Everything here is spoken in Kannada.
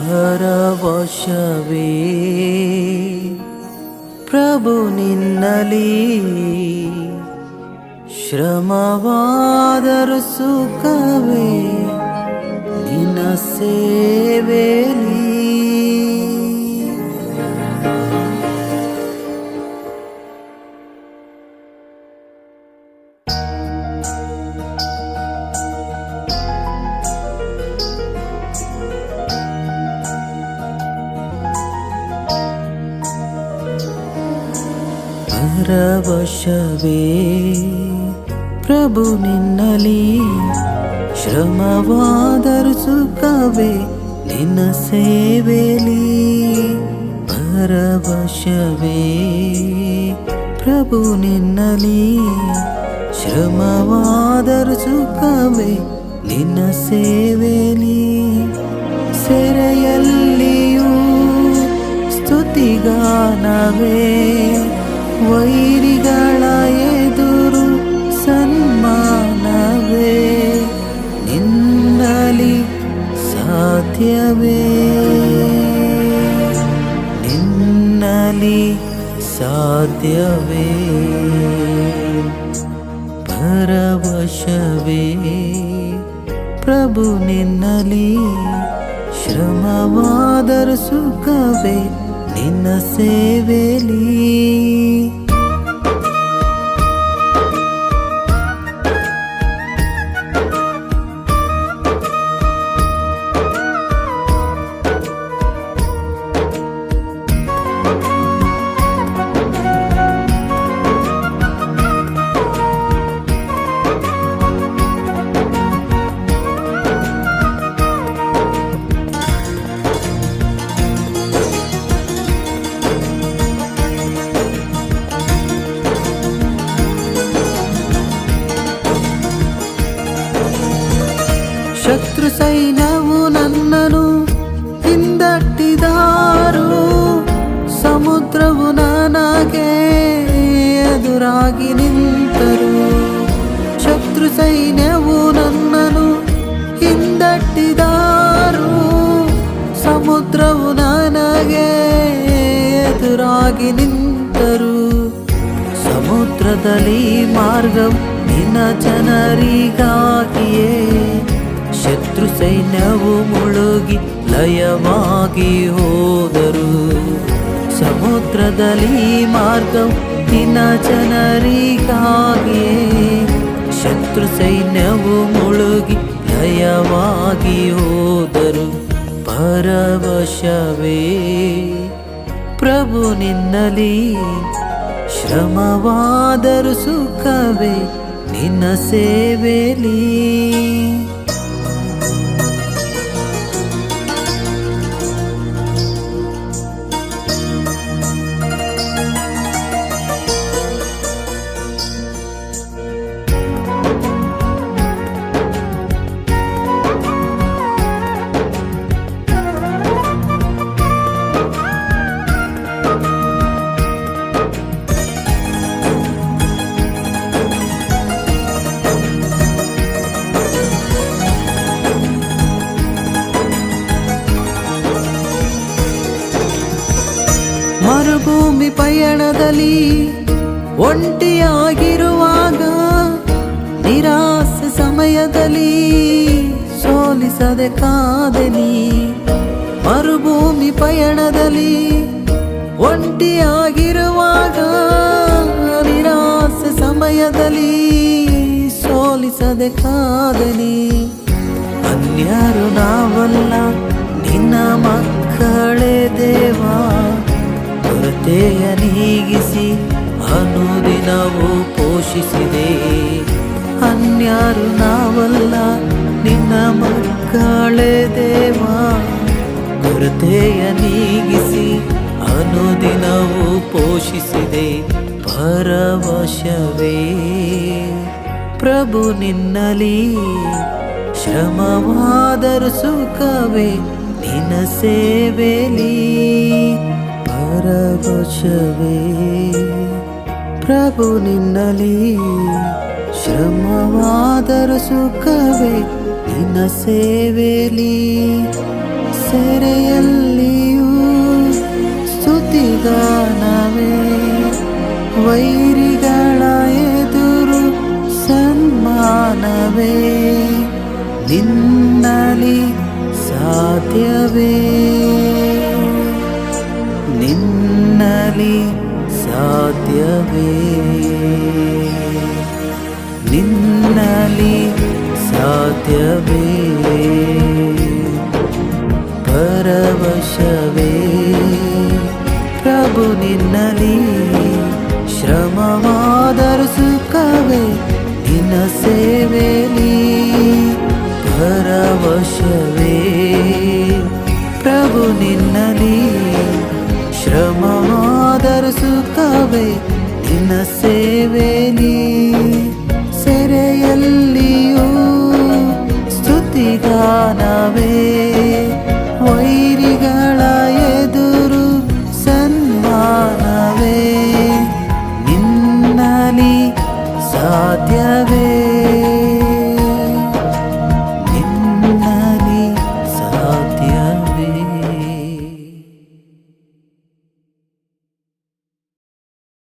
ಪರವಶವೇ ಪ್ರಭು ನಿನ್ನಲಿ ಶ್ರಮವಾದರು ಸುಖವೇ ನಿನ್ನ ಸೇವೆಲಿ ಪರವಶವೇ, ಪ್ರಭು ನಿನ್ನಲಿ ಶ್ರಮವಾದರು ಸುಖವೇ, ನಿನ್ನ ಸೇವೆಲಿ ಪರವಶವೇ, ಪ್ರಭು ನಿನ್ನಲಿ ಶ್ರಮವಾದರು ಸುಖವೇ, ನಿನ್ನ ಸೇವೆಲಿ ಸೆರೆಯಲ್ಲಿಯೂ ಸ್ತುತಿಗಾನವೇ. ವೈರಿಗಳ ಎದುರು ಸನ್ಮಾನವೇ ನಿನ್ನಲಿ ಸಾಧ್ಯವೇ? ನಿನ್ನಲಿ ಸಾಧ್ಯವೇ? ಪರವಶವೇ ಪ್ರಭು ನಿನ್ನಲಿ ಶ್ರಮವಾದರು ಸುಖವೇ? ನಿನ್ನ ಸೇವೆಲಿ. ಸೈನ್ಯವು ನನ್ನನು ಹಿಂದಟ್ಟಿದಾರು. ಸಮುದ್ರವು ನನಗೆ ಎದುರಾಗಿ ನಿಂತರು. ಶತ್ರು ಸೈನ್ಯವು ನನ್ನನು ಹಿಂದಟ್ಟಿದಾರು. ಸಮುದ್ರವು ನನಗೆ ಎದುರಾಗಿ ನಿಂತರು. ಸಮುದ್ರದಲ್ಲಿ ಮಾರ್ಗವು ನಿನ್ನ ಜನರಿಗಾಗಿಯೇ. ಶತ್ರು ಸೈನ್ಯವು ಮುಳುಗಿ ಲಯವಾಗಿ ಹೋದರು. ಸಮುದ್ರದಲ್ಲಿ ಮಾರ್ಗವು ದಿನ ಜನರಿಗಾಗಿಯೇ. ಶತ್ರು ಸೈನ್ಯವು ಮುಳುಗಿ ಲಯವಾಗಿ ಹೋದರು. ಪರವಶವೇ, ಪ್ರಭು ನಿನ್ನಲಿ ಶ್ರಮವಾದರೂ ಸುಖವೇ ನಿನ್ನ ಸೇವೆಲಿ. ಪಯಣದಲ್ಲಿ ಒಂಟಿಯಾಗಿರುವಾಗ ನಿರಾಸೆ ಸಮಯದಲ್ಲಿ ಸೋಲಿಸದೆ ಕಾದಲಿ ಮರುಭೂಮಿ ಪಯಣದಲ್ಲಿ ಒಂಟಿಯಾಗಿರುವಾಗ ನಿರಾಸೆ ಸಮಯದಲ್ಲಿ ಸೋಲಿಸದೆ ಕಾದಲಿ ಅನ್ಯರು ನಾವಲ್ಲ, ನಿನ್ನ ಮಕ್ಕಳೇ ದೇವಾ. ಕೊರತೆಯ ನೀಗಿಸಿ ಅನುದಿನವು ಪೋಷಿಸಿದೆ. ಅನ್ಯಾರು ನಾವಲ್ಲ, ನಿನ್ನ ಮಕ್ಕಳೇ ದೇವಾ. ಕೊರತೆಯ ನೀಗಿಸಿ ಅನುದಿನವು ಪೋಷಿಸಿದೆ. ಪರವಶವೇ, ಪ್ರಭು ನಿನ್ನಲಿ ಶ್ರಮವಾದರೂ ಸುಖವೇ, ನಿನ್ನ ಸೇವೆಲಿ. ಪರವಶವೇ ಪ್ರಭು ನಿನ್ನಲಿ ಶ್ರಮವಾದರ ಸುಖವೇ. ನಿನ್ನ ಸೇವೆಲಿ ಸೆರೆಯಲ್ಲಿಯೂ ಸ್ತುತಿಗಾನವೇ. ವೈರಿಗಳ ಎದುರು ಸನ್ಮಾನವೇ. ನಿನ್ನಲಿ ಸಾಧ್ಯವೇ. ನಿನ್ನಲಿ ಸಾಧ್ಯವೇ? ನಿನ್ನಲಿ ಸಾಧ್ಯವೇ? ಪರವಶವೇ? ಪ್ರಭು ನಿನ್ನಲಿ ಶ್ರಮವಾದರೂ ಸುಖವೇ? ನಿನ್ನ ಸೇವೆಲಿ ಪರವಶವೇ? ಪ್ರಭು ನಿನ್ನಲಿ ಸೇರುವೆ ನಿನ್ನ ಸೇವೆ ನೀ ಸೆರೆಯಲ್ಲಿಯೂ ಸ್ತುತಿಗಾನವೇ. ವೈರಿಗಳ ಎದುರು ಸನ್ಮಾನವೇ. ನಿನ್ನಲಿ ಸಾಧ್ಯವೇ.